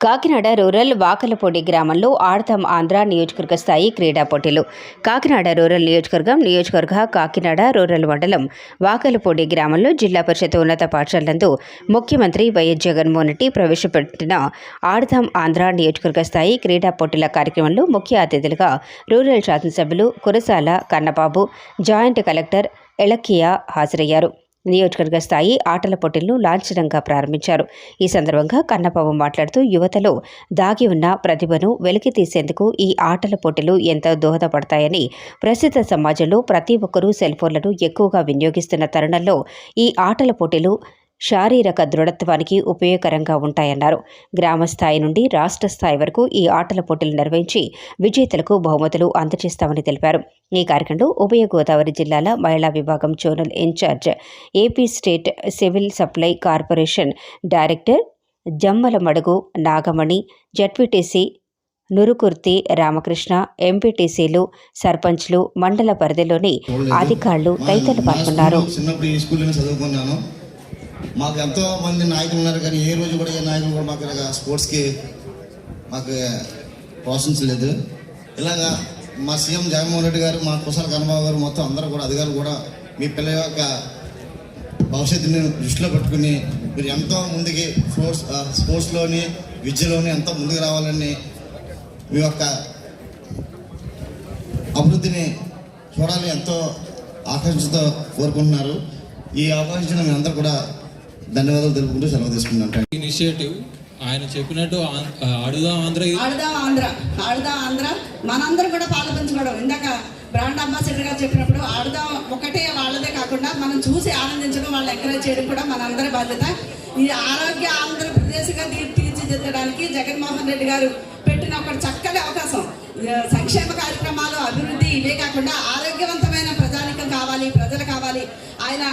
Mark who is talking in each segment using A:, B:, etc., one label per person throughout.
A: Kakinada rural Vakalapudi గ్రామంలో ఆడతాం ఆంధ్ర నియోజకవర్గ స్థాయి క్రీడా పోటీలు. కాకినాడ రూరల్ నియోజకవర్గం నియోజకవర్గ కాకినాడ రూరల్ మండలం వాకలపూడి గ్రామంలో జిల్లా పరిషత్ ఉన్నత పాఠశాలందు ముఖ్యమంత్రి వైఎస్ జగన్మోహన్ రెడ్డి ప్రవేశపెట్టిన ఆడతాం ఆంధ్ర నియోజకవర్గ స్థాయి క్రీడా పోటీల కార్యక్రమంలో ముఖ్య అతిథులుగా రూరల్ శాసనసభ్యులు కురసాల కన్నబాబు జాయింట్ కలెక్టర్ ఎలక్కియా హాజరయ్యారు. నియోజకవర్గ స్థాయి ఆటల పోటీలను లాంఛనంగా ప్రారంభించారు. ఈ సందర్భంగా కన్నపాబు మాట్లాడుతూ యువతలో దాగి ఉన్న ప్రతిభను వెలికి తీసేందుకు ఈ ఆటల పోటీలు ఎంతో దోహదపడతాయని ప్రస్తుత సమాజంలో ప్రతి ఒక్కరూ సెల్ఫోన్లను ఎక్కువగా వినియోగిస్తున్న తరుణంలో ఈ ఆటల పోటీలు శారీరక దృఢత్వానికి ఉపయోగకరంగా ఉంటాయన్నారు. గ్రామ స్థాయి నుండి రాష్ట్ర స్థాయి వరకు ఈ ఆటల పోటీలు నిర్వహించి విజేతలకు బహుమతులు అందజేస్తామని తెలిపారు. ఈ కార్యక్రమంలో ఉభయ గోదావరి జిల్లాల మహిళా విభాగం zonal in charge AP state civil supply corporation director Jammala Madugu Nagamani ZPTC Nurukurthi Ramakrishna ఎంపీటీసీలు సర్పంచ్లు మండల పరిధిలోని అధికారులు తదితరులు పాల్గొన్నారు.
B: మాకు ఎంతో మంది నాయకులు ఉన్నారు కానీ ఏ రోజు కూడా ఏ నాయకులు కూడా మాకు ఇలాగ స్పోర్ట్స్కి మాకు ప్రోత్సహించలేదు. ఇలాగా మా సీఎం జగన్మోహన్ రెడ్డి గారు మా కుశల కన్నబాబు గారు మొత్తం అందరూ కూడా అధికారులు కూడా మీ పిల్లల యొక్క భవిష్యత్తుని దృష్టిలో పెట్టుకుని మీరు ఎంతో ముందుకి స్పోర్ట్స్ స్పోర్ట్స్లోని విద్యలోని ఎంతో ముందుకు రావాలని మీ యొక్క అభివృద్ధిని చూడాలని ఎంతో ఆకాంక్షతో కోరుకుంటున్నారు. ఈ అవకాశం మీ అందరూ కూడా ధన్యవాదాలు తెలుపుకుంటూ సెలవు తీసుకుంటాం
C: ఇనిషియేటివ్ ఆయన చెప్పినట్టు ఆం- ఆ, అడుగుదాం ఆంధ్ర
D: ఆడదాం ఆంధ్ర ఆడదాం ఆంధ్ర. మనందరం కూడా పాలు పంచుకోవడం ఇందాక బ్రాండ్ అంబాసిడర్ గారు చెప్పినప్పుడు ఆడదాం ఒకటే వాళ్ళదే కాకుండా మనం చూసి ఆనందించడం వాళ్ళు ఎంకరేజ్ చేయడం కూడా మనందరి బాధ్యత. ఈ ఆరోగ్య ఆంధ్రప్రదేశ్గా తీర్చిదిద్దడానికి జగన్మోహన్ రెడ్డి గారు పెట్టిన ఒక చక్కని అవకాశం. సంక్షేమ కార్యక్రమాలు అభివృద్ధి ఇవే కాకుండా ఆరోగ్యవంతమైన కావాలి ప్రజలు కావాలి. ఆయన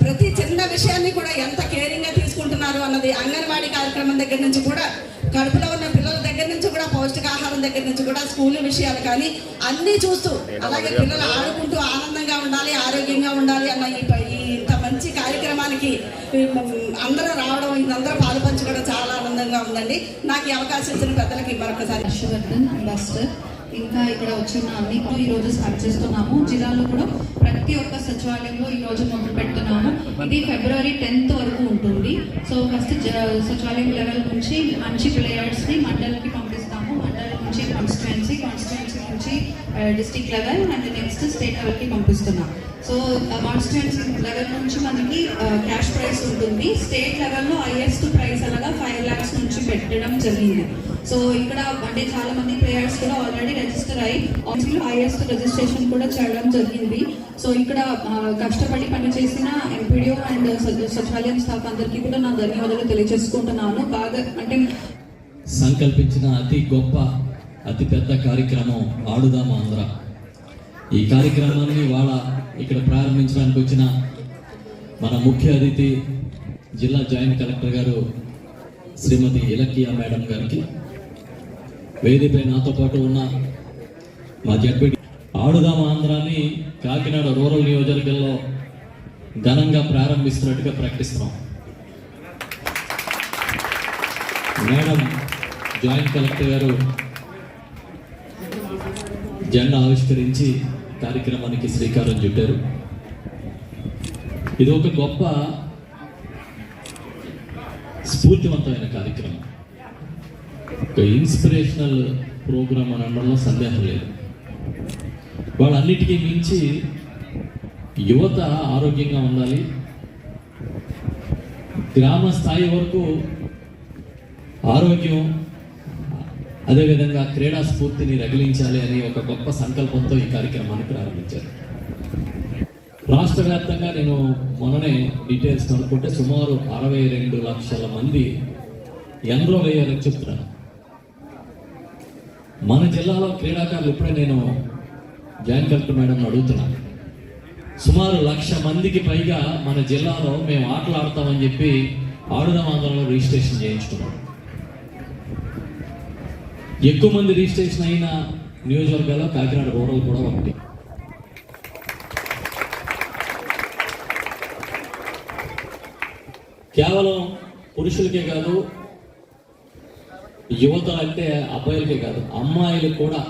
D: ప్రతి చిన్న విషయాన్ని కూడా ఎంత కేరింగ్గా తీసుకుంటున్నారు అన్నది అంగన్వాడీ కార్యక్రమం దగ్గర నుంచి కూడా కడుపులో ఉన్న పిల్లల దగ్గర నుంచి కూడా పౌష్టికాహారం దగ్గర నుంచి కూడా స్కూల్ విషయాలు కానీ అన్నీ చూస్తూ అలాగే పిల్లలు ఆడుకుంటూ ఆనందంగా ఉండాలి ఆరోగ్యంగా ఉండాలి అన్న ఈ ఇంత మంచి కార్యక్రమానికి అందరూ రావడం ఇదందరూ పాలు పంచుకోవడం చాలా ఆనందంగా ఉందండి. నాకు ఈ అవకాశం ఇచ్చిన పెద్దలకి మరొకసారి.
E: హర్షవర్ధన్ అంబాసిడర్. ఇంకా ఇక్కడ వచ్చిన అన్ని ఈ రోజు స్టార్ట్ చేస్తున్నాము. జిల్లాలో కూడా ప్రతి ఒక్క సచివాలయంలో ఈ రోజు మొదలు పెడుతున్నాము. ఇది ఫిబ్రవరి టెన్త్ వరకు ఉంటుంది. సో ఫస్ట్ సచివాలయం లెవెల్ నుంచి మంచి ప్లేయర్స్ని మండలికి పంపిస్తాము. మండలం నుంచి కాన్స్టిట్యుయెన్సీ కాన్స్టిట్యుయెన్సీ నుంచి district level and next state లెవెల్కి పంపిస్తున్నాము సో కాన్స్టిట్యుయెన్సీ లెవెల్ నుంచి మనకి క్యాష్ ప్రైస్ ఉంటుంది. స్టేట్ లెవెల్లో హైయెస్ట్ ప్రైస్ అలాగా ఫైవ్ ల్యాక్స్ నుంచి పెట్టడం జరిగింది. సో ఇక్కడ అంటే చాలా మంది ప్లేయర్స్ కూడా ఆల్రెడీ రిజిస్టర్ అయ్యి ఆల్రెడీ హైయెస్ట్ రిజిస్ట్రేషన్ కూడా చేయడం జరిగింది. సో ఇక్కడ కష్టపడి పనిచేసిన ఎంపీడీఓ అండ్ సచివాలయం స్టాఫ్ అందరికీ కూడా నా ధన్యవాదాలు తెలియజేసుకుంటున్నాను. బాగా అంటే
C: సంకల్పించిన అతి గొప్ప అతి పెద్ద కార్యక్రమం ఆడుదాము ఆంధ్ర. ఈ కార్యక్రమాన్ని వాళ్ళ ఇక్కడ ప్రారంభించడానికి వచ్చిన మన ముఖ్య అతిథి జిల్లా జాయింట్ కలెక్టర్ గారు శ్రీమతి ఇలక్కియా మేడం గారికి వేదికపై నాతో పాటు ఉన్న మా జడ్పీ ఆడుదామ ఆంధ్రాన్ని కాకినాడ రూరల్ నియోజకవర్గంలో ఘనంగా ప్రారంభిస్తున్నట్టుగా ప్రకటిస్తున్నాం. మేడం జాయింట్ కలెక్టర్ గారు జెండా ఆవిష్కరించి కార్యక్రమానికి శ్రీకారం చుట్టారు. ఇది ఒక గొప్ప స్ఫూర్తివంతమైన కార్యక్రమం. ఒక ఇన్స్పిరేషనల్ ప్రోగ్రామ్ అని అనడంలో సందేహం లేదు. వాళ్ళన్నిటికీ మించి యువత ఆరోగ్యంగా ఉండాలి. గ్రామ స్థాయి వరకు ఆరోగ్యం అదేవిధంగా క్రీడా స్ఫూర్తిని రగిలించాలి అని ఒక గొప్ప సంకల్పంతో ఈ కార్యక్రమాన్ని ప్రారంభించారు. రాష్ట్ర వ్యాప్తంగా నేను మొన్ననే డీటెయిల్స్ కనుక్కుంటే సుమారు అరవై రెండు లక్షల మంది ఎన్రోల్ అయ్యారని చెప్తున్నాను మన జిల్లాలో క్రీడాకారులు ఇప్పుడే నేను జాయిన్ కలెక్టర్ మేడం అడుగుతున్నాను సుమారు లక్ష మందికి పైగా మన జిల్లాలో మేము ఆటలు ఆడతామని చెప్పి ఆడుదాం ఆంధ్రలో రిజిస్ట్రేషన్ చేయించుకున్నాం. ఎక్కువ మంది రిజిస్ట్రేషన్ అయిన నియోజకవర్గాల్లో కాకినాడ రూరల్ కూడా ఒకటి. కేవలం పురుషులకే కాదు యువత అంటే అబ్బాయిలకే కాదు అమ్మాయిలు కూడా